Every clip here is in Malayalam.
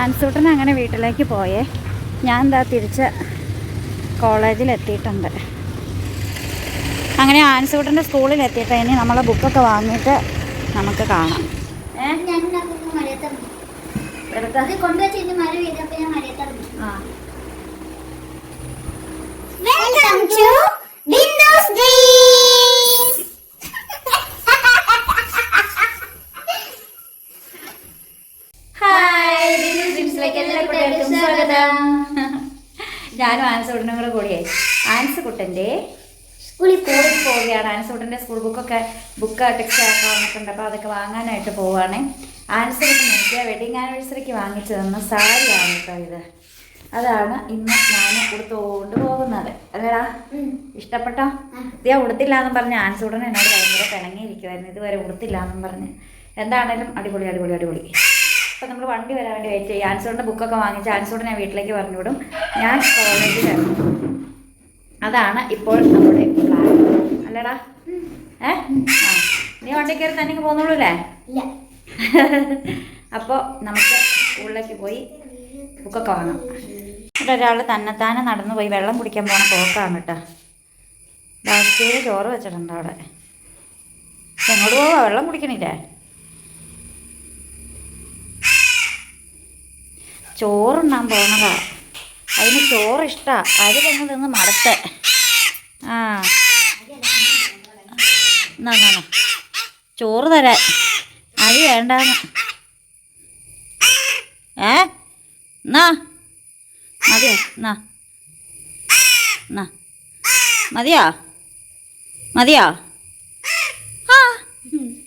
ആൻസൂട്ടൻ അങ്ങനെ വീട്ടിലേക്ക് പോയേ. ഞാൻ എന്താ തിരിച്ച് കോളേജിലെത്തിയിട്ടുണ്ട്. അങ്ങനെ ആൻസൂട്ടന്റെ സ്കൂളിൽ എത്തിയിട്ട് ഇനി നമ്മളെ ബുക്കൊക്കെ വാങ്ങിയിട്ട് നമുക്ക് കാണാം. വെൽക്കം ടു വിൻഡോസ് ഡ്രീംസ് ഡിംസിലേക്ക് എല്ലാ കുട്ടികൾക്കും സ്വാഗതം. ഞാനും ആൻസൂട്ടനും കൂടെ കൂടിയായി. ആൻസ് കുട്ടന്റെ സ്കൂളിൽ സ്കൂളിൽ പോവുകയാണ്. ആൻസൂട്ടന്റെ സ്കൂൾ ബുക്കൊക്കെ ബുക്ക് ടെക്സ്റ്റ് ഒക്കെ വന്നിട്ടുണ്ട്. അപ്പോൾ അതൊക്കെ വാങ്ങാനായിട്ട് പോവുകയാണ്. കുട്ടൻ എനിക്ക് വെഡിങ് ആനിവേഴ്സറിക്ക് വാങ്ങിച്ചു തന്ന സാരി കേട്ടോ ഇത്. അതാണ് ഇന്ന് ഞാൻ ഉടുത്തുകൊണ്ട് പോകുന്നത്. അല്ലേടാ? ഇഷ്ടപ്പെട്ടോ? ഇത് ഉടുത്തില്ല എന്നും പറഞ്ഞ് ആൻസൂട്ടൻ എന്നോട് ഭയങ്കര പിണങ്ങിയിരിക്കുമായിരുന്നു ഇതുവരെ ഉടുത്തില്ല എന്നും പറഞ്ഞ്. എന്താണേലും അടിപൊളി അടിപൊളി അടിപൊളി. അപ്പം നമ്മൾ വണ്ടി വരാൻ വേണ്ടി വെയിറ്റ് ചെയ്യും. ആൻസൂറിന്റെ ബുക്കൊക്കെ വാങ്ങിച്ച് ആൻസൂറിനെ ഞാൻ വീട്ടിലേക്ക് പറഞ്ഞു വിടും ഞാൻ കോളേജിൽ അതാണ് ഇപ്പോൾ നമ്മുടെ പ്ലാൻ അല്ലടാ? ഏ? ആ. നീ വണ്ടി കയറി തന്നെ പോകുന്നുള്ളൂ അല്ലേ? അപ്പോൾ നമുക്ക് സ്കൂളിലേക്ക് പോയി ബുക്കൊക്കെ വാങ്ങാം. ഇവിടെ ഒരാൾ തന്നെത്താനെ നടന്നു പോയി വെള്ളം കുടിക്കാൻ പോണ പോക്കാണ് കേട്ടോ. ബാക്കിയിൽ ചോറ് വെച്ചിട്ടുണ്ട് അവിടെ. എങ്ങോട്ട് പോവാ വെള്ളം കുടിക്കണില്ലേ? ചോറുണ്ണാൻ പോണതാ. അതിന് ചോറ് ഇഷ്ടാ അത് തന്നെ നിന്ന് മടത്ത് ആ എന്നാ. ചോറ് തരാൻ. അരി വേണ്ടാന്ന്. ഏ? എന്നാ. മതിയോ? എന്നാ. എന്നാ. മതിയോ? മതിയോ? ആ.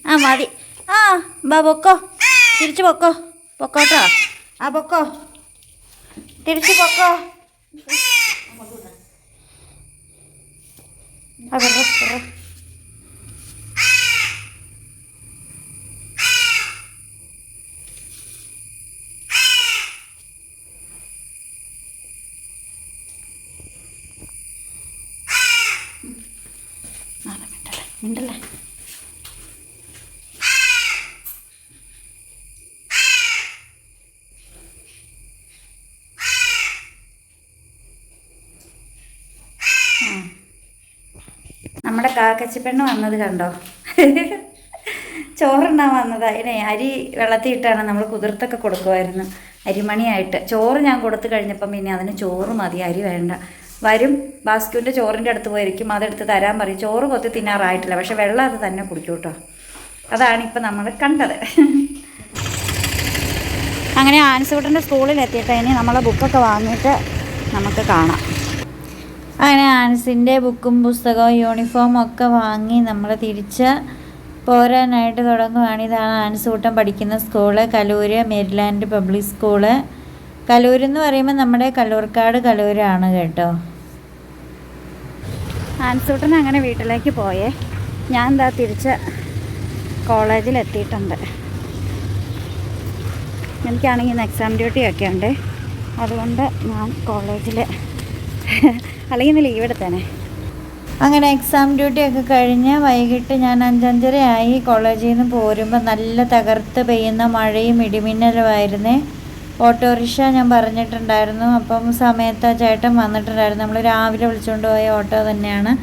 ആ മതി. ആ ബാ പൊക്കോ. തിരിച്ചു പൊക്കോ. പൊക്കോട്ടോ. ആ പൊക്കോ. തിരിച്ചു പൊക്കോ. ആ പറ പറ നാളെ മിണ്ടല്ലേ മിണ്ടല്ലേ ആ. നമ്മുടെ കാക്കച്ചിപ്പെണ്ണ് വന്നത് കണ്ടോ? ചോറുണ്ണാൻ വന്നത്. അതിനെ അരി വെള്ളത്തിയിട്ടാണ് നമ്മൾ കുതിർത്തൊക്കെ കൊടുക്കുമായിരുന്നു അരിമണിയായിട്ട്. ചോറ് ഞാൻ കൊടുത്തു കഴിഞ്ഞപ്പം പിന്നെ അതിന് ചോറ് മതി അരി വേണ്ട. വരും ബാസ്ക്യൂന്റെ ചോറിന്റെ അടുത്ത് പോയിരിക്കും അതെടുത്ത് തരാൻ പറയും. ചോറ് കൊത്തി തിന്നാറായിട്ടില്ല പക്ഷെ വെള്ളം അത് തന്നെ കുടിക്കും കേട്ടോ അതാണ് ഇപ്പം നമ്മൾ കണ്ടത്. അങ്ങനെ ആൻസൂട്ടന്റെ സ്കൂളിൽ എത്തിയിട്ട് ഇനി നമ്മളെ ബുക്കൊക്കെ വാങ്ങിയിട്ട് നമുക്ക് കാണാം. അങ്ങനെ ആൻസിന്റെ ബുക്കും പുസ്തകവും യൂണിഫോമും ഒക്കെ വാങ്ങി നമ്മൾ തിരിച്ച് പോരാനായിട്ട് തുടങ്ങുകയാണ് ഇതാണ് ആൻസൂട്ടൻ പഠിക്കുന്ന school. Kaloor Maryland public school. കലൂരെന്ന് പറയുമ്പോൾ നമ്മുടെ കല്ലൂർക്കാട് കലൂരാണ് കേട്ടോ. ആൻസൂട്ടൻ അങ്ങനെ വീട്ടിലേക്ക് പോയേ. ഞാൻ എന്താ തിരിച്ച് കോളേജിൽ എത്തിയിട്ടുണ്ട്. എനിക്കാണെങ്കിൽ ഇന്ന് എക്സാം ഡ്യൂട്ടിയൊക്കെ ഉണ്ട്. അതുകൊണ്ട് ഞാൻ കോളേജിൽ അല്ലെങ്കിൽ ഇന്ന് ലീവ് എടുത്തേനെ. അങ്ങനെ എക്സാം ഡ്യൂട്ടി ഒക്കെ കഴിഞ്ഞ് വൈകിട്ട് ഞാൻ അഞ്ചഞ്ചരയായി കോളേജിൽ നിന്ന് പോരുമ്പോൾ നല്ല തകർത്ത് പെയ്യുന്ന മഴയും ഇടിമിന്നലുമായിരുന്നേ. ഓട്ടോറിക്ഷ ഞാൻ പറഞ്ഞിട്ടുണ്ടായിരുന്നു. അപ്പം സമയത്ത് ചേട്ടൻ വന്നിട്ടുണ്ടായിരുന്നു. നമ്മൾ രാവിലെ വിളിച്ചുകൊണ്ട് പോയ ഓട്ടോ തന്നെയാണ്.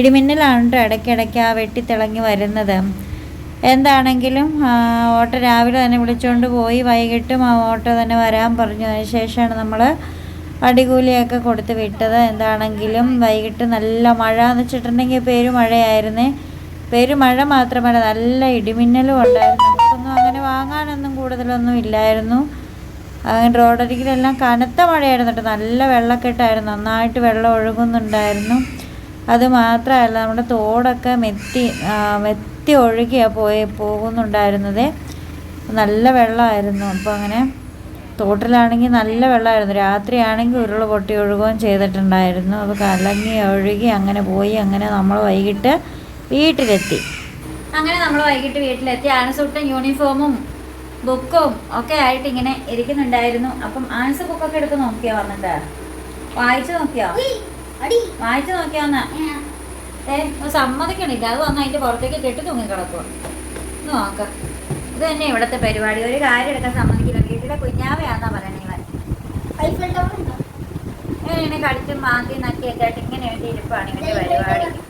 ഇടിമിന്നലാണ് കേട്ടോ ഇടയ്ക്കിടയ്ക്ക് ആ വെട്ടിത്തിളങ്ങി വരുന്നത്. എന്താണെങ്കിലും ഓട്ടോ രാവിലെ തന്നെ വിളിച്ചുകൊണ്ട് പോയി. വൈകിട്ടും ആ ഓട്ടോ തന്നെ വരാൻ പറഞ്ഞു. അതിന് ശേഷമാണ് നമ്മൾ അടികൂലിയൊക്കെ കൊടുത്ത് വിട്ടത്. എന്താണെങ്കിലും വൈകിട്ട് നല്ല മഴ എന്ന് വെച്ചിട്ടുണ്ടെങ്കിൽ പെരുമഴയായിരുന്നേ പെരുമഴ മാത്രമല്ല നല്ല ഇടിമിന്നലും ഉണ്ടായിരുന്നു. നമുക്കൊന്നും അങ്ങനെ വാങ്ങാനൊന്നും കൂടുതലൊന്നും ഇല്ലായിരുന്നു. അങ്ങനെ റോഡരികിലെല്ലാം കനത്ത മഴയായിരുന്നു കേട്ടോ. നല്ല വെള്ളക്കെട്ടായിരുന്നു നന്നായിട്ട് വെള്ളം ഒഴുകുന്നുണ്ടായിരുന്നു. അത് മാത്രമല്ല നമ്മുടെ തോടൊക്കെ മെത്തി മെത്തി ഒഴുകിയാണ് പോയി പോകുന്നുണ്ടായിരുന്നത്. നല്ല വെള്ളമായിരുന്നു. അപ്പോൾ അങ്ങനെ തോട്ടിലാണെങ്കിൽ നല്ല വെള്ളമായിരുന്നു. രാത്രിയാണെങ്കിൽ ഉരുൾ പൊട്ടി ഒഴുകുകയും ചെയ്തിട്ടുണ്ടായിരുന്നു. അപ്പോൾ കലങ്ങി ഒഴുകി അങ്ങനെ പോയി. അങ്ങനെ നമ്മൾ വൈകിട്ട് വീട്ടിലെത്തി. അങ്ങനെ നമ്മൾ വൈകിട്ട് വീട്ടിലെത്തി. ആൻസൂട്ടും യൂണിഫോമും ബുക്കും ഒക്കെ ആയിട്ട് ഇങ്ങനെ ഇരിക്കുന്നുണ്ടായിരുന്നു. അപ്പം ആൻസ് ബുക്കൊക്കെ എടുത്ത് നോക്കിയോ വന്നിട്ട് വായിച്ചു നോക്കിയോ? വായിച്ചു നോക്കിയാന്ന ഏ, സമ്മതിക്കണില്ല. അത് വന്ന് അതിന്റെ പുറത്തേക്ക് കെട്ടി തൂങ്ങി കിടക്കുക നോക്ക. ഇത് തന്നെ ഇവിടുത്തെ പരിപാടി. ഒരു കാര്യം എടുക്കാൻ സമ്മതിക്കില്ല. വീട്ടിലെ കുഞ്ഞാവയാന്നാ പറയണേ ഇവൻ. ഇങ്ങനെ കടിച്ചും മാന്തി നക്കിയൊക്കെ ആയിട്ട് ഇങ്ങനെ വേണ്ടി ഇരിപ്പാണ് ഇവന്റെ പരിപാടി.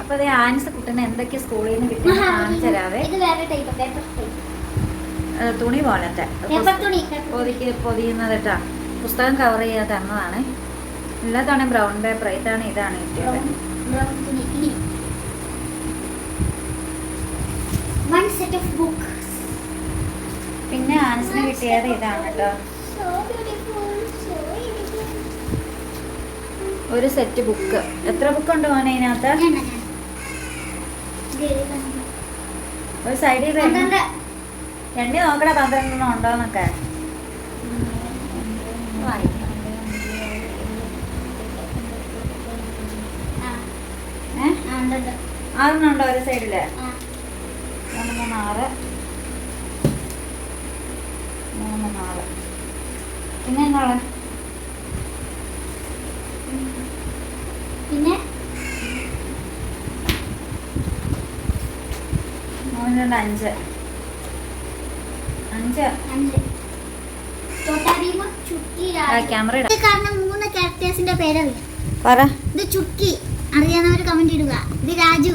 അപ്പൊ ആൻസ് കുട്ടനെ എന്തൊക്കെ സ്കൂളിൽ നിന്ന് കിട്ടി കാണിച്ചു തരാവേ. ഇത് വേറെ ടൈപ്പ് തുണി പോലത്തെ. പൊതിക്ക് പൊതിയുന്നത് കേട്ടാ പുസ്തകം കവർ ചെയ്യാതെ തന്നതാണ്. എല്ലാ ബ്രൗൺ പേപ്പർ ഇതാണ് ഇതാണ് കിട്ടിയത്. പിന്നെ ആൻസിന് കിട്ടിയത് ഇതാണ് കേട്ടോ. ഒരു സെറ്റ് ബുക്ക് എത്ര ബുക്ക് ഉണ്ട് മോനെ എഴുതാൻ. ഒരു സൈഡിൽ. എണ്ണി നോക്കണ പന്ത്രണ്ടെണ്ണം ഉണ്ടോന്നൊക്കെ ആ, ഏഹ് ആ, ഉണ്ട്, ഉണ്ട്. ആറെണ്ണം ഉണ്ടോ ഒരു സൈഡിൽ? ആ, മൂന്ന് മൂന്ന് ആറ്. മൂന്ന് നാല് പിന്നെ എന്നാളെ പിന്നെ? മൂന്ന് രണ്ട് അഞ്ച്. അഞ്ച്. ക്യാമറ ഇത് മൂന്ന് ക്യാരക്ടേഴ്സിന്റെ പേരറിയാം. പറ. ഇത് ചുക്കി. അറിയാവുന്നവർ കമന്റ് ഇടുക. ഇത് രാജു.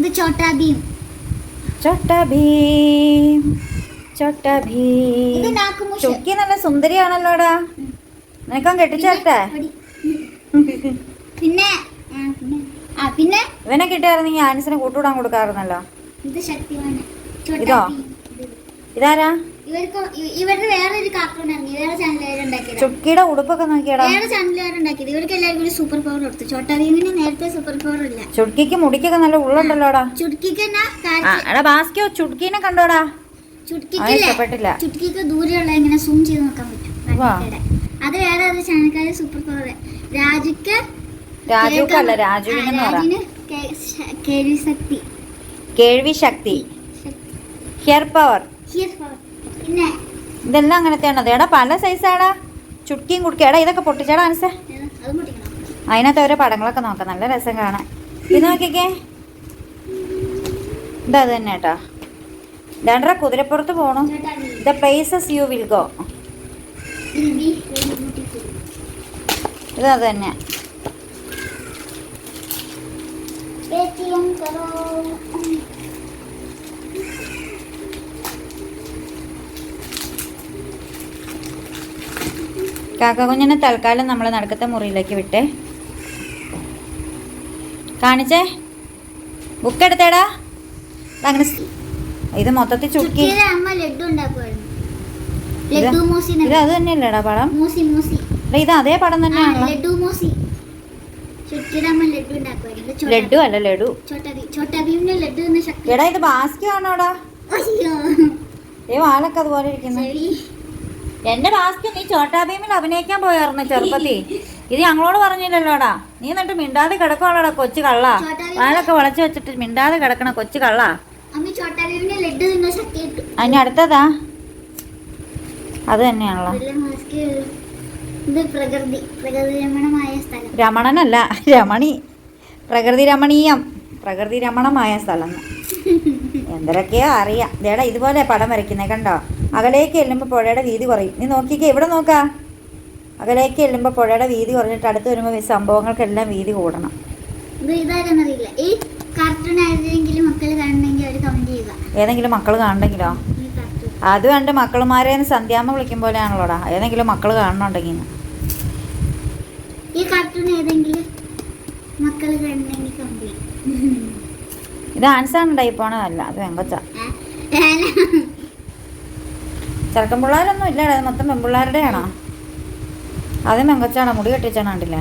ഇത് ചോട്ടാ ഭീം. ചോട്ട ഭീം. ചോട്ട ഇത് ഭീം ചുക്കി നല്ല സുന്ദരിയാണല്ലോടാ. നിനക്കാൻ കെട്ടിച്ചേർട്ടെ പിന്നെ പിന്നെ ഇവനെ കിട്ടിയായിരുന്നെങ്കിൽ ആൻസിനെ കൂട്ടുവിടാൻ കൊടുക്കാറുന്നല്ലോ ഇത് ഇതോ? ഇതാരാ? ഇവരുടെ വേറൊരു കാർട്ടൂൺ ഇറങ്ങി വേറെ ചുക്കിയുടെ ഉടുപ്പൊക്കെ നോക്കിയടാ. വേറെ ചാനലുകാർ ഉണ്ടാക്കിയത് ഇവർക്ക് എല്ലാവർക്കും ഒരു സൂപ്പർ പവർ കൊടുത്തു. ചോട്ടാ നേരത്തെ സൂപ്പർ പവർ ഇല്ല. ചുടുക്കിക്ക് മുടിക്കൊക്കെ നല്ല ഉള്ളുണ്ടല്ലോടാ. ചുടുക്കിക്ക് എടാ ബാസ്കിയോ ചുടുക്കീനെ കണ്ടോടാ. ഇഷ്ടപ്പെട്ടില്ല. ചുടുക്കിക്ക് ദൂരെയുള്ള ഇങ്ങനെ സൂം ചെയ്ത് നോക്കാൻ പറ്റും. അത് വേറെ ഒരു ചാനൽക്കാരെ സൂപ്പർ പവർ രാജുക്ക് രാജുക്കല്ല രാജുവിനെന്ന് കേൾവി ശക്തി. കേൾവി ശക്തി. ഹിയർ പവർ ഇതെല്ലാം അങ്ങനത്തെയാണ്. എടാ പല സൈസാടാ. ചുട്ടിയും എടാ ഇതൊക്കെ പൊട്ടിച്ചേടാ മനസ്സേ അതിനകത്ത് ഓരോ പടങ്ങളൊക്കെ നോക്കാം. നല്ല രസം കാണാൻ. ഇത് നോക്കിക്കേ. ഇതാ അത് തന്നെ കേട്ടോ. ഇതാണ്ട കുതിരപ്പുറത്ത് പോണു. The places you will go. ഇത് അത് തന്നെ. Paytm करो. കാക്ക കുഞ്ഞിനെ തൽക്കാലം നമ്മൾ നടക്കത്തെ മുറിയിലേക്ക് വിട്ടേ. കാണിച്ചേ? ബുക്ക് എടുത്തേടാ. അങ്ങനെ ഇത് മൊത്തത്തിൽ ചുക്കി. ഇത് അത് തന്നെയല്ലേടാ പടം? ഇത് അതേ പടം തന്നെയാണ് ലഡു അല്ല ലഡു. എടാ ഇത് ബാസ്കി ആണോടാ? ഏ വാലൊക്കെ അതുപോലെ ഇരിക്കുന്നു. ശരി. എന്റെ ബാസ്ക്യം നീ ചോട്ടാ ഭീമിൽ അഭിനയിക്കാൻ പോയായിരുന്നു ചെറുപ്പത്തി. ഇത് ഞങ്ങളോട് പറഞ്ഞില്ലല്ലോടാ. നീ എന്നിട്ട് മിണ്ടാതെ കിടക്കുവാണോടാ കൊച്ചു കള്ള. വാലൊക്കെ വളച്ചു വെച്ചിട്ട് മിണ്ടാതെ കിടക്കണ കൊച്ചു കള്ള. അതിന് അടുത്തതാ. അത് തന്നെയാണല്ലോ. രമണനല്ല രമണി. പ്രകൃതി രമണീയം. പ്രകൃതി രമണമായ സ്ഥലം. എന്തൊക്കെയോ അറിയാം. ദേടാ ഇതുപോലെ പടം വരയ്ക്കുന്നത് കണ്ടോ? അകലേക്ക് എല്ലുമ്പോൾ പുഴയുടെ വീതി കുറയും. നീ നോക്കിക്കേ ഇവിടെ നോക്കാം. അകലേക്ക് എല്ലുമ്പോൾ പുഴയുടെ വീതി കുറഞ്ഞിട്ട് അടുത്ത് വരുമ്പോൾ സംഭവങ്ങൾക്കെല്ലാം വീതി കൂടണം. ഏതെങ്കിലും മക്കൾ കാർട്ടൂൺ അത് കണ്ട് മക്കളുമാരെ സന്ധ്യാമ്മ വിളിക്കും പോലെയാണല്ലോടാ. ഏതെങ്കിലും മക്കൾ കാണണുണ്ടെങ്കിൽ ഈ കാർട്ടൂൺ ഏതെങ്കിലും മക്കൾ കാണണമെങ്കിൽ ഇത് ആൻസാണ് ടൈപ്പാണതല്ല അത് വെങ്കച്ച? ചെറുക്കൻ പിള്ളേരൊന്നും ഇല്ല ഇത് മൊത്തം പെൺപിള്ളേരുടെ ആണോ അത് വെങ്കച്ചാണോ മുടി കെട്ടിച്ചാണ്ടില്ല കണ്ടില്ലേ?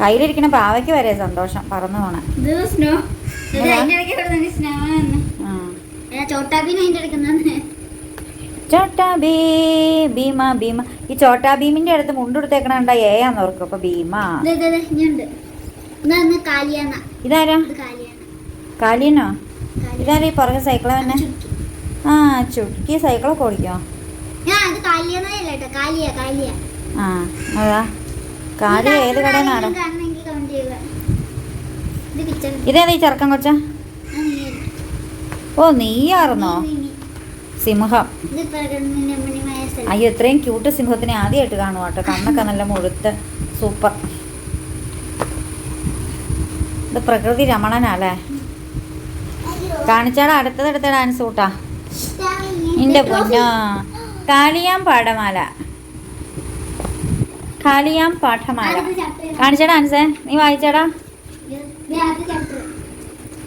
കയ്യിലിരിക്കുന്ന പാവയ്ക്ക് വരെ സന്തോഷം പറന്നു പോണേ. ചോട്ടാ ബീ ഭീമ ഭീമ. ഈ ചോട്ടാ ഭീമിന്റെ അടുത്ത് മുണ്ടെടുത്തേക്കണ കണ്ട ഏയാന്ന് ഓർക്കും. അപ്പൊ ഭീമ. ഇതാരാ? കാലിനോ ഇതാ ഇതാരാ പുറകെ സൈക്കിൾ തന്നെ ആ ചുക്കി സൈക്കിളൊക്കെ ഓടിക്കോ. ആ അതാ. കാര്യം ഏത് കടയിൽ നിന്നാണ് കാണണമെങ്കിൽ കമന്റ് ചെയ്യുക. ഇത് പിക്ചർ ഇതേ നീ ചെറുക്കം കൊച്ച? ഓ നീയായിരുന്നോ സിംഹം. അയ്യോ ഇത്രയും ക്യൂട്ട് സിംഹത്തിനെ ആദ്യമായിട്ട് കാണുക കേട്ടോ. കണ്ണൊക്കെ നല്ല മുഴുത്ത് സൂപ്പർ. ഇത് പ്രകൃതി രമണനല്ലേ കാണിച്ചാണ് അടുത്തത് അടുത്ത ഡാൻസ് കൂട്ടാ. നിന്റെ പൊന്നോ. കാളിയാം പാഠമാല. കാളിയാം പാഠമാല. കാണിച്ചടാ ആൻസേ നീ വായിച്ചടാ.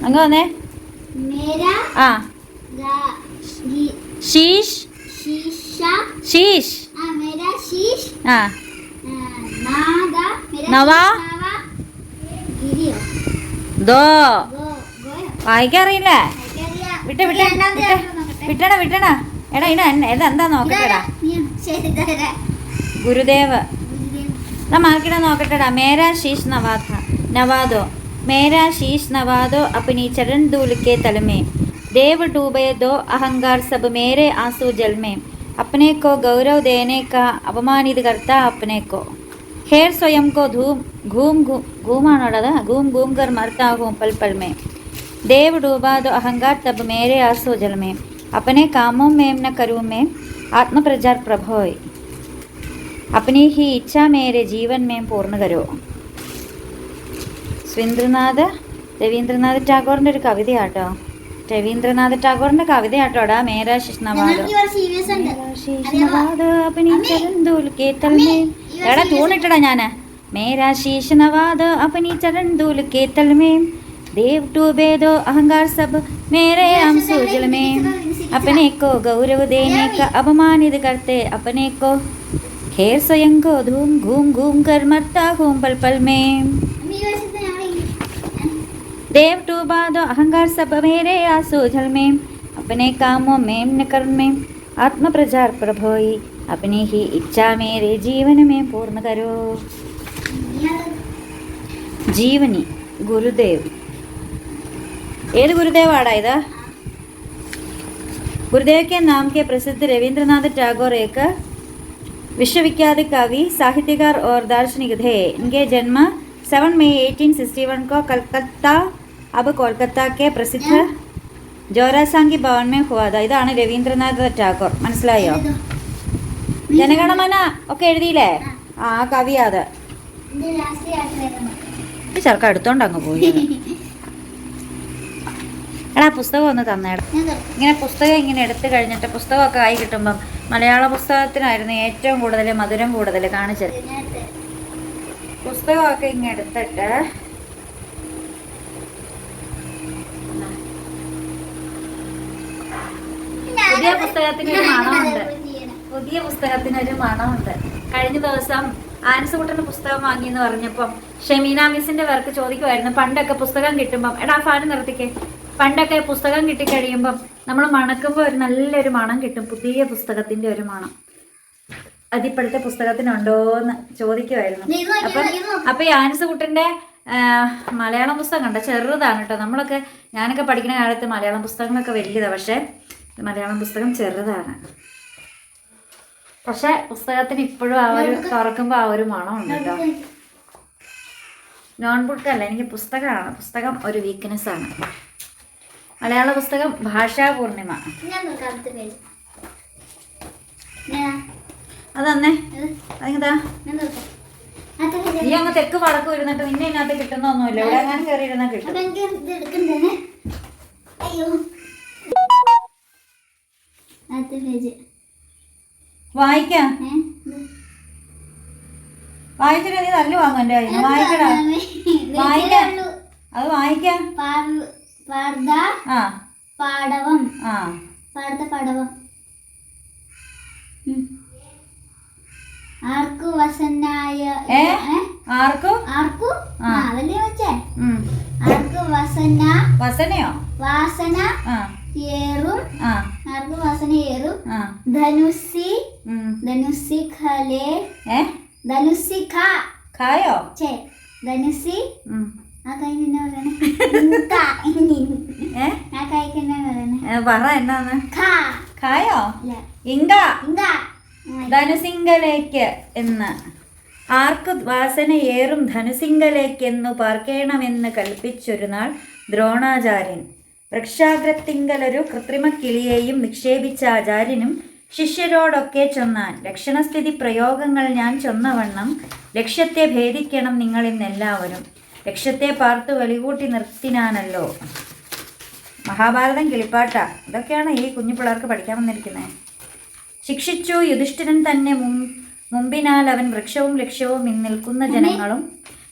അങ്ങ് വന്നേ. ആ. ശീഷ് ശീഷ് ആ നവാ. ദോ. വായിക്കാറിയില്ലേ क्या दिया വിട്ട് വിട്ട് രണ്ടാമത്തെ വിട്ട് ആൾക്ക് നോക്കട്ടെ. വിട്ടണ വിട്ടണ എടാ ഇട ഇത് എന്താ നോക്കട്ടെടാ ഇതാരാ? നീയോ? ശരി, ഇതാരാ? ഗുരുദേവ് ഗുരുദേവ്. എന്നാ മാർക്കിട നോക്കട്ടെടാ മേരാ ശീഷ് നവാദ നവാദോ മേരാ ശീഷ് നവാദോ अपनी चरण धूल के तल में देव डूबे दो अहंकार सब मेरे आंसू जल में अपने को गौरव देने का अपमानित करता अपने को खैर स्वयं को धूम घूम घूम घूमानोड़ा घूम घूम कर मरता हूँ पल पल में देव डूबा दो अहंकार तब मेरे आंसू जल में अपने कामों में न करूँ मैं आत्म प्रचार प्रभोय अपनी ही इच्छा मेरे जीवन में पूर्ण करो സ്വീന്ദ്രനാഥ് രവീന്ദ്രനാഥ് ടാഗോറിൻ്റെ ഒരു കവിതയാട്ടോ രവീന്ദ്രനാഥ് ടാഗോറിൻ്റെ കവിതയാട്ടോടാ മേരാ ശിഷ്ണവാദോ ഞങ്ങൾക്ക് ഇവിടെ സീരിയസ് ഉണ്ട് എടാ ട്യൂണിട്ടടാ ഞാന് മേരാ ശീഷനവാദ അപ്പനി ചരൺ ധൂൽ കേ തൽ में देव टू दो अहंकार सब मेरे हम सूजल में अपने को गौरव देने का अपमानित करते अपने को खेर स्वयं को धूम घूम घूम कर मरता घूम पल पल में। देव टू दो अहंकार सब मेरे आ सूझल में। अपने कामों में न कर्म में। आत्म प्रचार प्रभोई अपनी ही इच्छा मेरे जीवन में पूर्ण करो। जीवनी गुरुदेव। ഏത് ഗുരുദേവാടാ ഇത് गुरुदेव के नाम के प्रसिद्ध रविंद्रनाथ टैगोर एक विश्वविख्यात कवि साहित्यकार और दार्शनिक थे इनके जन्म 7 मई 1861 को कलकत्ता अब कोलकाता के प्रसिद्ध ജോരാസാങ്കി ഭവൻ में हुआ था ഇതാണ് രവീന്ദ്രനാഥ് ടാഗോർ മനസ്സിലായോ ഇതോ. ജനഗണമന ഒക്കെ എഴുതിയില്ലേ ആ ആ കവിയാ അത് ഇത് ലാസ്റ്റ് യാത്ര ചെയ്തതാണ്. ഈ ചെറുക്ക എടുത്തോണ്ട് അങ്ങ് പോയി എടാ പുസ്തകം ഒന്ന് തന്നേടാ. ഇങ്ങനെ പുസ്തകം ഇങ്ങനെ എടുത്തു കഴിഞ്ഞിട്ട് പുസ്തകമൊക്കെ ആയി കിട്ടുമ്പം മലയാള പുസ്തകത്തിനായിരുന്നു ഏറ്റവും കൂടുതൽ മധുരം കൂടുതൽ കാണിച്ചത്. പുസ്തകമൊക്കെ ഇങ്ങനെ എടുത്തിട്ട് പുതിയ പുസ്തകത്തിന് ഒരു മണമുണ്ട്. പുതിയ പുസ്തകത്തിന് ഒരു മണമുണ്ട്. കഴിഞ്ഞ ദിവസം ആൻസുകുട്ടന്റെ പുസ്തകം വാങ്ങി എന്ന് പറഞ്ഞപ്പം ഷെമീന മിസിന്റെ വർക്ക് ചോദിക്കുമായിരുന്നു പണ്ടൊക്കെ പുസ്തകം കിട്ടുമ്പം എടാ ഫാൻ നിർത്തിക്കേ. പണ്ടൊക്കെ പുസ്തകം കിട്ടിക്കഴിയുമ്പം നമ്മൾ മണക്കുമ്പോൾ ഒരു നല്ലൊരു മണം കിട്ടും പുതിയ പുസ്തകത്തിന്റെ ഒരു മണം. അതിപ്പോഴത്തെ പുസ്തകത്തിനുണ്ടോ എന്ന് ചോദിക്കുമായിരുന്നു അപ്പൊ അപ്പം ഈ ആൻസുകുട്ടന്റെ ആ, മലയാളം പുസ്തകം കണ്ട ചെറുതാണ് കേട്ടോ. നമ്മളൊക്കെ ഞാനൊക്കെ പഠിക്കുന്ന കാലത്ത് മലയാളം പുസ്തകങ്ങളൊക്കെ വലിയതാണ് പക്ഷെ മലയാളം പുസ്തകം ചെറുതാണ്. പക്ഷെ പുസ്തകത്തിന് ഇപ്പോഴും ആ ഒരു തുറക്കുമ്പോൾ ആ ഒരു മണമുണ്ട് കേട്ടോ. നോൺ ബുക്ക് അല്ല എനിക്ക് പുസ്തകമാണ്. പുസ്തകം ഒരു വീക്ക്നെസ് ആണ്. മലയാള പുസ്തകം ഭാഷാ പൂർണിമ. അതന്നെ. തുറക്കാം. നീ അങ്ങ് തെക്ക് വടക്ക് ഇരുന്നിട്ട് നിന്നെ ഇതിനകത്ത് കിട്ടുന്നൊന്നുമില്ല. ഇവിടെ അങ്ങനെ കയറി ഇരുന്നാ കിട്ടും വായിക്കാം. വായിച്ചിട്ട് നീ തല്ലു വാങ്ങും എന്റെ വായിക്കടാ. വായിക്കാ. വായിക്കാം. അത് വായിക്കാം. പാർ- പാർദ ആ പാടവം ആ പാർദ പാടവം ഉം. ആർക്കു വസനായ ഏ? ഏ? ആർക്കും ആർക്കു ആ. ആ അതല്ലേ വെച്ചേ ഉം. ആർക്കു വസന വസനയോ വാസന ആ ഏറും ആ ആർക്കു വാസന ഏറും ആ ധനുസി ഉം. ധനുസി ഖലേ ഏ ധനുസി ഖ കായോ ഛേ ധനുസി ഉം. ആ കൈ വാസന ഏറും പറ എന്നാന്ന്? ഇങ്ക. ധനുസിംഗലേക്ക് എന്ന്. ആർക്കു വാസനയേറും ധനുസിങ്കലേക്കെന്നു പാർക്കേണമെന്ന് കൽപ്പിച്ചൊരു നാൾ ദ്രോണാചാര്യൻ. വൃക്ഷാഗ്രത്തിങ്കലൊരു കൃത്രിമ കിളിയെയും നിക്ഷേപിച്ച ആചാര്യനും ശിഷ്യരോടൊക്കെ ചൊന്നാൻ. ലക്ഷണസ്ഥിതി പ്രയോഗങ്ങൾ ഞാൻ ചൊന്നവണ്ണം ലക്ഷ്യത്തെ ഭേദിക്കണം നിങ്ങളിന്നെല്ലാവരും. ലക്ഷ്യത്തെ പാർത്ത് വലികൂട്ടി നിർത്തിനാനല്ലോ മഹാഭാരതം കിളിപ്പാട്ട. ഇതൊക്കെയാണ് ഈ കുഞ്ഞു പിള്ളേർക്ക് പഠിക്കാൻ വന്നിരിക്കുന്നത് ശിക്ഷിച്ചു യുധിഷ്ഠിരൻ തന്നെ മുമ്പിനാൽ അവൻ വൃക്ഷവും ലക്ഷ്യവും ഇന്ന് നിൽക്കുന്ന ജനങ്ങളും.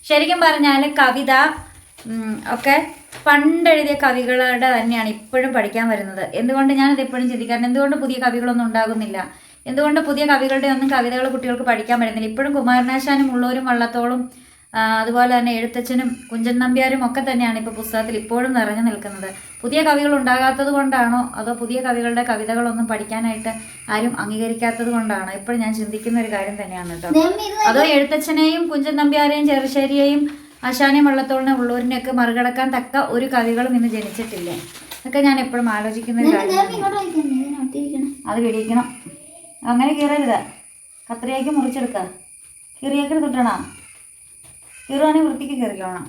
ശരിക്കും പറഞ്ഞാൽ കവിത ഒക്കെ പണ്ടെഴുതിയ കവികളുടെ തന്നെയാണ് ഇപ്പോഴും പഠിക്കാൻ വരുന്നത്. എന്തുകൊണ്ട് ഞാനത് എപ്പോഴും ചിന്തിക്കാറുണ്ട് എന്തുകൊണ്ട് പുതിയ കവികളൊന്നും ഉണ്ടാകുന്നില്ല? എന്തുകൊണ്ട് പുതിയ കവികളുടെ ഒന്നും കവിതകൾ കുട്ടികൾക്ക് പഠിക്കാൻ പറ്റുന്നില്ല? ഇപ്പോഴും കുമാരനാശാനും ഉള്ളവരും വള്ളത്തോളും അതുപോലെ തന്നെ എഴുത്തച്ഛനും കുഞ്ചൻ നമ്പ്യാരും ഒക്കെ തന്നെയാണ് ഇപ്പോൾ പുസ്തകത്തിൽ ഇപ്പോഴും നിറഞ്ഞു നിൽക്കുന്നത്. പുതിയ കവികൾ ഉണ്ടാകാത്തത് കൊണ്ടാണോ? അതോ പുതിയ കവികളുടെ കവിതകളൊന്നും പഠിക്കാനായിട്ട് ആരും അംഗീകരിക്കാത്തത് കൊണ്ടാണോ? ഇപ്പോഴും ഞാൻ ചിന്തിക്കുന്ന ഒരു കാര്യം തന്നെയാണ് കേട്ടോ. അതോ എഴുത്തച്ഛനെയും കുഞ്ചൻ നമ്പ്യാരെയും ചെറുശ്ശേരിയെയും ആശാനെയും വള്ളത്തോളിനെ ഉള്ളൂരിനെയൊക്കെ മറികടക്കാൻ തക്ക ഒരു കവികളും ഇന്ന് ജനിച്ചിട്ടില്ലേ? അതൊക്കെ ഞാൻ എപ്പോഴും ആലോചിക്കുന്ന ഒരു കാര്യം. അത് വിടിയിക്കണം അങ്ങനെ കീറരുത്. കത്രിയാക്കി മുറിച്ചെടുക്കുക കീറിയാക്കി കിട്ടണ കീറുവാണെങ്കിൽ വൃത്തിക്ക് കീറിക്കോണം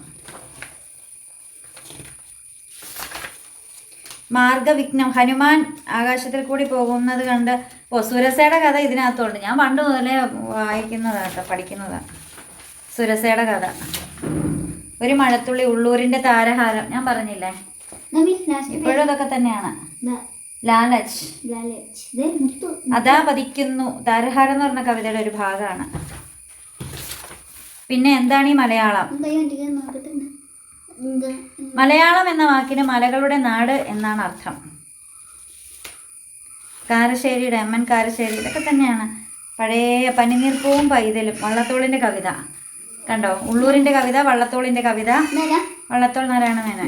മാർഗവിഘ്നം. ഹനുമാൻ ആകാശത്തിൽ കൂടി പോകുന്നത് കണ്ട് ഓ സുരസയുടെ കഥ ഇതിനകത്തുണ്ട്. ഞാൻ പണ്ട് മുതലേ വായിക്കുന്നതാ കേട്ടോ പഠിക്കുന്നതാണ് സുരസയുടെ കഥ. ഒരു മഴത്തുള്ളി ഉള്ളൂരിന്റെ താരഹാരം. ഞാൻ പറഞ്ഞില്ലേ? ഇപ്പോഴും അതൊക്കെ തന്നെയാണ്. ലാലച്ച്. അതാ പതിക്കുന്നു. താരഹാരം എന്ന് പറഞ്ഞ കവിതയുടെ ഒരു ഭാഗമാണ്. പിന്നെ എന്താണ് ഈ മലയാളം. മലയാളം എന്ന വാക്കിന് മലകളുടെ നാട് എന്നാണ് അർത്ഥം. കാരശ്ശേരിയുടെ എം എൻ കാരശ്ശേരി ഇതൊക്കെ തന്നെയാണ്. പഴയ പനിനീർപ്പൂവും പൈതലും വള്ളത്തോളിന്റെ കവിത. കണ്ടോ? ഉള്ളൂരിന്റെ കവിത വള്ളത്തോളിന്റെ കവിത? വള്ളത്തോൾ നാരായണ മേന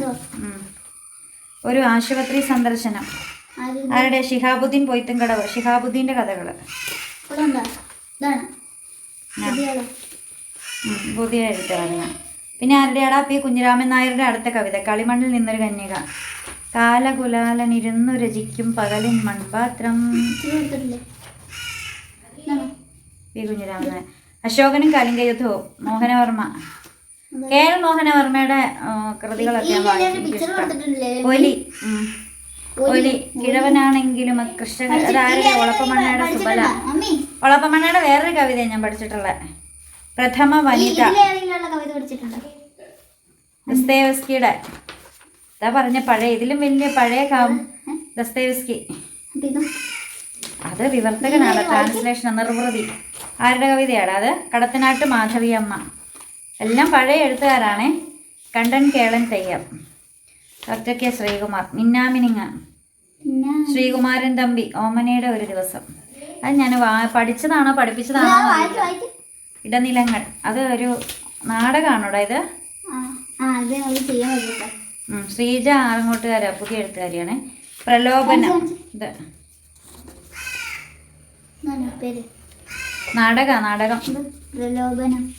ഒരു ആശുപത്രി സന്ദർശനം. ആര്? ആരുടെ? ഷിഹാബുദ്ദീൻ പൊയ്ത്തുംകടവ് ഷിഹാബുദ്ദീന്റെ കഥകൾ ഇവിടെ ഉണ്ടോ? ഇതാണോ? പുതിയാളോ? പുതിയ എഴുത്തുകാരന പിന്നെ ആരുടെയാടാ? പി. കുഞ്ഞിരാമൻ നായരുടെ അടുത്ത കവിത. കളിമണ്ണിൽ നിന്നൊരു കന്യക. കാലകുലാലൻ ഇരുന്നു രചിക്കും പകലിൻ മൺപാത്രം. പി. കുഞ്ഞിരാമൻ അശോകനും കലിംഗയുദ്ധവും മോഹനവർമ്മ. അതെ. കെ. എൽ. മോഹനവർമ്മയുടെ കൃതികളൊക്കെ? ഒലി. ഒലി. കിഴവനാണെങ്കിലും കൃഷ്ണ അതാരുടെ ഒളപ്പമണ്ണയുടെ സുബല. ഒളപ്പമണ്ണയുടെ വേറൊരു കവിതയാണ് ഞാൻ പഠിച്ചിട്ടുള്ളത് പ്രഥമ വനിത. ദസ്തേവസ്കിയുടെ. ഇതാ പറഞ്ഞ പഴയ ഇതിലും വലിയ പഴയ ദസ്തേവസ്കി. അത് വിവർത്തകനാണ് ട്രാൻസ്ലേഷൻ നിർവൃതി. ആരുടെ കവിതയാണ് അത്? കടത്തനാട്ട് മാധവിയമ്മ. എല്ലാം പഴയ എഴുത്തുകാരാണ്. കണ്ടൻ കേളൻ തെയ്യം. Doctor K. ശ്രീകുമാർ. മിന്നാമിനിങ്ങ. ശ്രീകുമാരൻ തമ്പി. ഓമനയുടെ ഒരു ദിവസം. അത് ഞാൻ പഠിച്ചതാണോ പഠിപ്പിച്ചതാണോ ഇടനിലങ്ങൾ. അത് ഒരു നാടകമാണോടാ ഇത്? ശ്രീജ ആറങ്ങോട്ടുകാരാ പുതിയ എഴുത്തുകാരിയാണ്. പ്രലോഭനം. ഇത്. നാടക നാടകം. പ്രലോഭനം.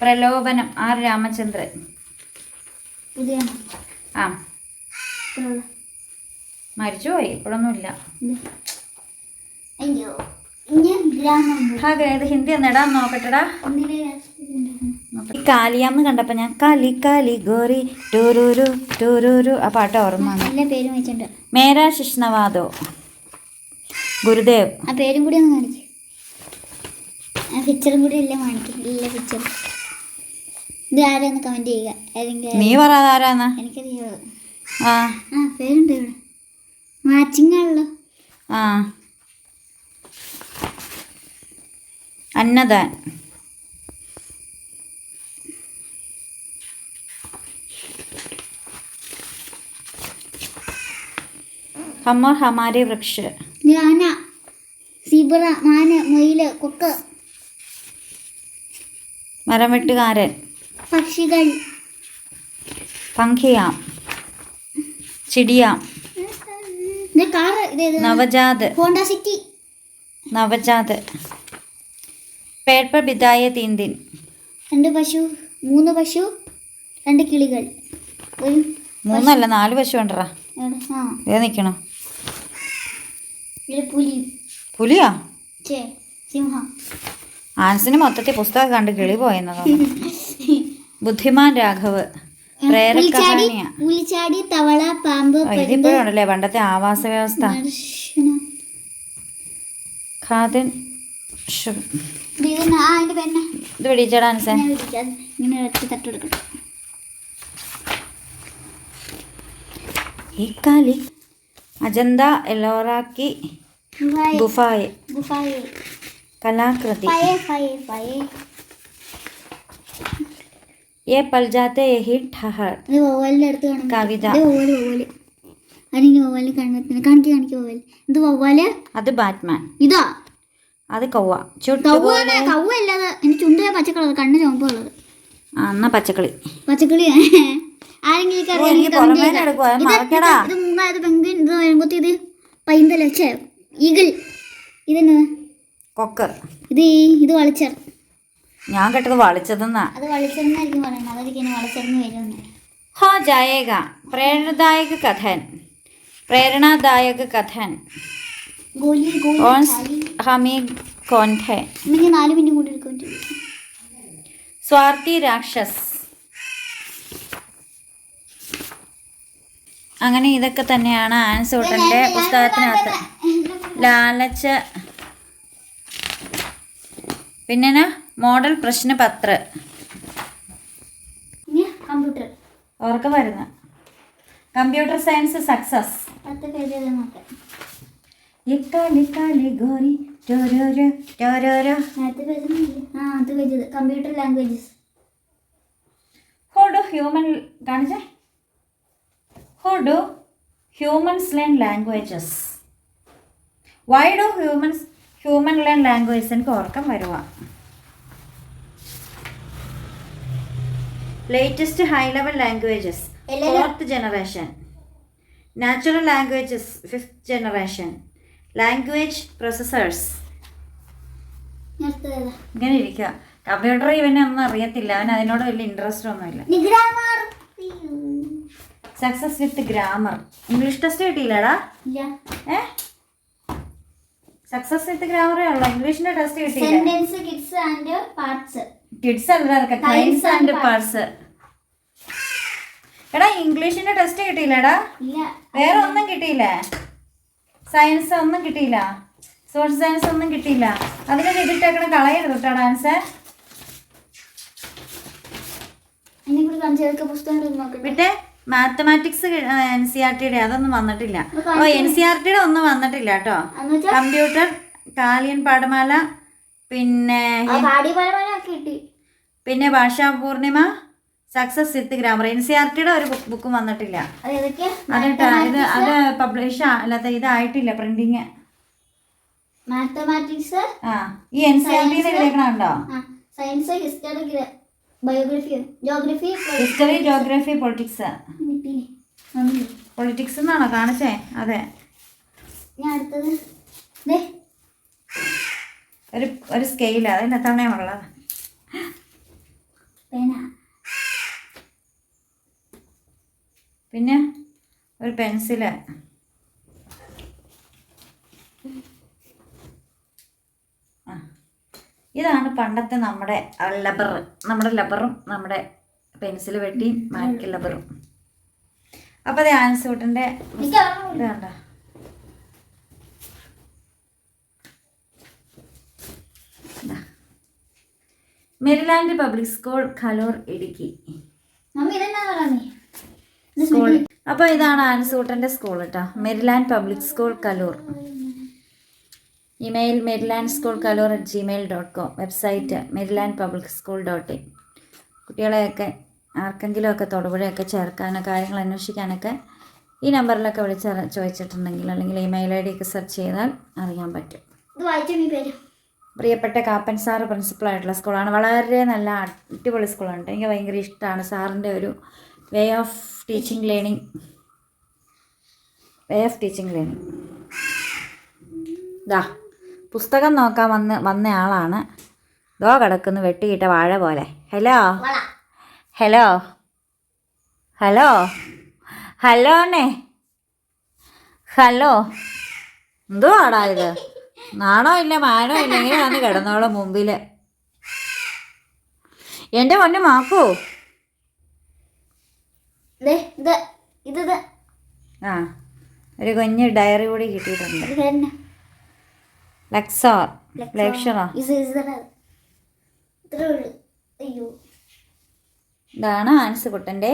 പ്രലോഭനം ആർ രാമചന്ദ്രൻ. ആ. മരിച്ചുപോയി ഇപ്പോഴൊന്നുമില്ല. അയ്യോ. ഇത് ഹിന്ദി എന്നടാ നോക്കട്ടെടാ. കാലിയാന്ന് കണ്ടപ്പോൾ ഞാൻ കാലി കാലി ഗോറി ടൂരൂരു ടൂരൂരു. ആ പാട്ട് ഓർമ്മ പേരും വെച്ചിട്ടുണ്ട്. മേരാ ശിഷ്ണവാദോ. ഗുരുദേവ്. ആ പേരും കൂടി ഒന്ന് കാണിക്കും. ആ പിക്ചറും കൂടി എല്ലാം കാണിക്കും. എല്ലാ പിക്ചർ ഇത് ആരാന്ന് കമന്റ് ചെയ്യുക. നീ പറ ആരാന്ന്? എനിക്കറിയാം ആ. പേരുണ്ട് ഇവിടെ. മാച്ചിങ് ആണല്ലോ ആ. അന്നദാൻ. ഹമ്മർ ഹമാരെ വൃക്ഷ. ഞാന സിബ്ര മാന് മയിൽ കൊക്ക്. മരം വെട്ടുകാരൻ പക്ഷികൾ. പങ്കിയാം ചിടിയാം. ഇത് കാറ് ഇത് ഏത് നവജാത്. Honda City. നവജാത്. പേപ്പർ ബിതായ തീന്തിൻ. ദിൻ രണ്ട് പശു മൂന്ന് പശു രണ്ട് കിളികൾ. മൂന്നല്ല നാല് പശു ഉണ്ടറാ ആ. ഇതേ നിൽക്കണോ പുലി. പുലിയാ? ഛേ, ആൻസിന് മൊത്തത്തിൽ പുസ്തകം കണ്ട് കിളി പോയെന്ന് ബുദ്ധിമാൻ രാഘവ് പ്രേരക്കഹാനിയാ തവള പാമ്പ് ഓ, പണ്ടത്തെ ആവാസ വ്യവസ്ഥ? ഖാദിൻ ഷു- ഇത് ഇത് ആ അതിന്റെ പേരെന്നാ ഇത് പിടിച്ചടാ ആൻസേ ഞാൻ വിളിക്കാം ഇങ്ങനെ ഒറ്റ തട്ടെടുക്കട്ടെ ഈ കാലി അജന്ത എലോറ की ഗുഫായെ गुफाएं ഗുഫായെ कलाकृति ഫയെ ഫയെ ഫയെ ये पल जाते यही ठहर ഇത് അതിന് വവ്വാൽ കണ്ണത്തിന് കാണിക്ക് കാണിക്ക് വവ്വാൽ. ഇത് വവ്വാൽ? അത് ബാറ്റ്മാൻ. ഇതാ. അത് കൗവ കൗവ കൗവ അല്ലാതെ എന്റെ ചുണ്ടിലെ പച്ചക്കളർ കണ്ണ് ചുമപ്പുള്ളത് എന്നാ പച്ചക്കളി. പച്ചക്കളി. ആരെങ്കിലും ഇത് മൂന്നായത് പെങ്കുൻ ഇത് വരുമ്പോത്തി ഇത് പൈന്തല വെച്ചേ ഈഗിൾ. ഇതെന്നാ കൊക്ക് ഇത് ഇത് വളിച്ചർ ഞാൻ കേട്ടത് വളിച്ചതെന്നാ. അത് വളിച്ചെന്നായിരിക്കും പറയുന്നത്. അതൊരിക്കലും വളിച്ചെന്ന് വരുമെന്ന്. ഹോ ജായേക. പ്രേരണദായക കഥൻ. प्रेरणादायक कथन ഗോലി ഗോലി कौन ചാലി. हमें कौन थे ഇനി നാല് മിനിറ്റ് കൂടി എടുക്കാൻ പറ്റും സ്വാർത്ഥി രാക്ഷസ് അങ്ങനെ ഇതൊക്കെ തന്നെയാണ് ആൻസൂട്ടൻ്റെ പുസ്തകത്തിനകത്ത് ലാലച്ച് പിന്നെ മോഡൽ പ്രശ്നപത്ര ഇനി കമ്പ്യൂട്ടർ ഓർക്കം വരുന്ന കമ്പ്യൂട്ടർ സയൻസ് സക്സസ് പത്ത് പേജ് ചെയ്ത് നോക്കാം. ഇക്കാലി കാലി ഗോരി ടോരോരോ ടോരോരോ. നേരത്തെ പേജ് ആ page computer languages how do human കാണിച്ചേ? How do humans learn languages. Why do humans human learn languages എനിക്ക് ഓർക്കം വരുക latest high level languages fourth generation natural languages fifth generation language processors ഇങ്ങനെ ഇരിക്കുക കമ്പ്യൂട്ടർ ഇവനെ ഒന്നും അറിയത്തില്ല. അവൻ അതിനോട് വലിയ ഇൻട്രസ്റ്റ് ഒന്നുമില്ല. Success with grammar English test കിട്ടിയില്ലടാ? ഏ? സക്സസ് വിത്ത് ഗ്രാമറേ ഉള്ളൂ ഇംഗ്ലീഷിന്റെ ടെസ്റ്റ് കിട്ടിയില്ല. കിഡ്സ് ആൻഡ് പാർട്സ് കിഡ്സ് അല്ല അതൊക്കെ ആൻഡ് പാർട്സ് എടാ ഇംഗ്ലീഷിന്റെ ടെസ്റ്റ് കിട്ടിയില്ലടാ? വേറെ ഒന്നും കിട്ടിയില്ലേ. സയൻസ് ഒന്നും കിട്ടിയില്ല. സോഷ്യൽ സയൻസ് ഒന്നും കിട്ടിയില്ല. അതിനെ ഇതിട്ടേക്കണ കളയരുത് കേട്ടോ ഡാൻസ്. പിന്നെ മാത്തമാറ്റിക്സ് എൻ സി ആർ ടിയുടെ അതൊന്നും വന്നിട്ടില്ല. ഓ എൻ സി ആർ ടിയുടെ ഒന്നും വന്നിട്ടില്ല കേട്ടോ. കമ്പ്യൂട്ടർ കാലിയൻ പാഠമാല പിന്നെ പിന്നെ Bhasha Poornima success with grammar N C R ടിയുടെ ഒരു ബുക്കും വന്നിട്ടില്ല. അത് ഇത് അത് പബ്ലിഷ് അല്ലാത്ത ഇതായിട്ടില്ല പ്രിന്റിങ് മാത്തമാറ്റിക്സ് ആ ഈ N C R T എഴുതിയേക്കണുണ്ടോ science history biography geography history geography politics politics എന്നാണോ കാണിച്ചേ? അതെ. ഞാൻ അടുത്തത്. ഒരു ഒരു സ്കെയിൽ അതിന് ഉള്ളത് പേന. പിന്നെ ഒരു പെൻസിൽ. ഇതാണ് പണ്ടത്തെ നമ്മുടെ ലബർ നമ്മുടെ ലബറും നമ്മുടെ പെൻസിൽ വെട്ടി മാറ്റി ലബറും. അപ്പോൾ അത് ആൻസൂട്ടിന്റെ എനിക്ക് ഓർമ്മ ഇത്. കണ്ടോ ദാ. Maryland public school Kaloor Idukki mummy ഇതെന്നാ പറഞ്ഞേ ഇത് സ്കൂൾ. അപ്പോൾ ഇതാണ് ആൻസൂട്ടന്റെ സ്കൂൾ കേട്ടോ Maryland public school Kaloor. Email Maryland school Kaloor at Gmail dot com website Maryland public school dot in കുട്ടികളെയൊക്കെ ആർക്കെങ്കിലുമൊക്കെ തൊടുപുഴയൊക്കെ ചേർക്കാനോ കാര്യങ്ങൾ അന്വേഷിക്കാനൊക്കെ ഈ നമ്പറിലൊക്കെ വിളിച്ച് ചോദിച്ചിട്ടുണ്ടെങ്കിൽ അല്ലെങ്കിൽ ഇമെയിൽ ഐ ഡി ഒക്കെ സെർച്ച് ചെയ്താൽ അറിയാൻ പറ്റും. പ്രിയപ്പെട്ട കാപ്പൻ സാറ് പ്രിൻസിപ്പളായിട്ടുള്ള സ്കൂളാണ്. വളരെ നല്ല അടിപൊളി സ്കൂളാണ് എനിക്ക് ഭയങ്കര ഇഷ്ടമാണ് സാറിന്റെ ഒരു way of teaching learning way of teaching learning ദാ പുസ്തകം നോക്കാൻ വന്ന് വന്ന ആളാണ്. ദോ കിടക്കുന്നു വെട്ടിയിട്ട വാഴ പോലെ. ഹലോ ഹലോ ഹലോ ഹലോ ഹലോനെ ഹലോ എന്തോ ആടാ ഇത്? നാണോ ഇല്ല മാനോ ഇല്ല ഇങ്ങനെ വന്ന് കിടന്നോളൂ മുമ്പിൽ എന്റെ പൊന്നു മാക്കോ ഇത് ഇത് ഇത്. ആ ഒരു കുഞ്ഞ് ഡയറി കൂടി കിട്ടിയിട്ടുണ്ട്. ലക്സോർ ലെക്ഷറോ ഇതാണ് ആൻസുകുട്ടന്റെ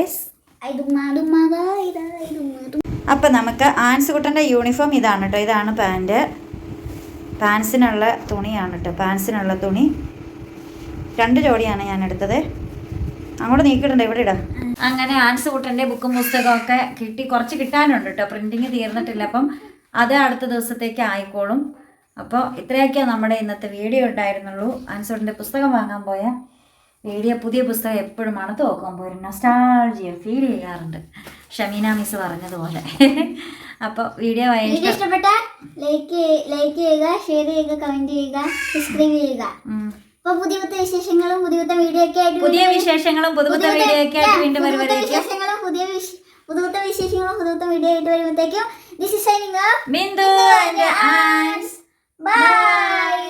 അപ്പം നമുക്ക് ആൻസുകുട്ടന്റെ യൂണിഫോം ഇതാണ് കേട്ടോ ഇതാണ് പാന്റ്. പാൻസിനുള്ള തുണിയാണ് കേട്ടോ പാൻസിനുള്ള തുണി. രണ്ട് ജോഡിയാണ് ഞാൻ എടുത്തത്. അങ്ങോട്ട് നീക്കിട്ടുണ്ട് ഇവിടെ ഇടാ. അങ്ങനെ ആൻസ് കുട്ടന്റെ ബുക്കും പുസ്തകവും ഒക്കെ കിട്ടി കുറച്ച് കിട്ടാനുണ്ട് കേട്ടോ. പ്രിന്റിങ് തീർന്നിട്ടില്ല അപ്പം അത് അടുത്ത ദിവസത്തേക്ക് ആയിക്കോളും. അപ്പോൾ ഇത്രയൊക്കെയാണ് നമ്മുടെ ഇന്നത്തെ വീഡിയോ ഉണ്ടായിരുന്നുള്ളൂ. ആൻസുകുട്ടന്റെ പുസ്തകം വാങ്ങാൻ പോയ വീഡിയോ പുതിയ പുസ്തകം എപ്പോഴും മണത്ത് നോക്കുമ്പോൾ ഒരു നൊസ്റ്റാൾജിയ ഫീൽ ചെയ്യാറുണ്ട്. ഷമീന മിസ് പറഞ്ഞതുപോലെ. അപ്പോൾ വീഡിയോ വീഡിയോ ഇഷ്ടപ്പെട്ട ലൈക്ക് ലൈക്ക് ചെയ്യുക ഷെയർ ചെയ്യുക കമന്റ് ചെയ്യുക സബ്സ്ക്രൈബ് ചെയ്യുക. പുതിയ പുതിയ വിശേഷങ്ങളും പുതിയ പുതിയ വീഡിയോ ഒക്കെ ആയിട്ട് പുതിയ വിശേഷങ്ങളും പുതിയ പുതിയ വീഡിയോ ഒക്കെ ആയിട്ട് വീണ്ടും വിശേഷങ്ങളും പുതിയ പുതുത്ത വിശേഷങ്ങളും പുതുത്ത വീഡിയോ ആയിട്ട് വരുമ്പോഴത്തേക്കും this is signing off Bindu and bye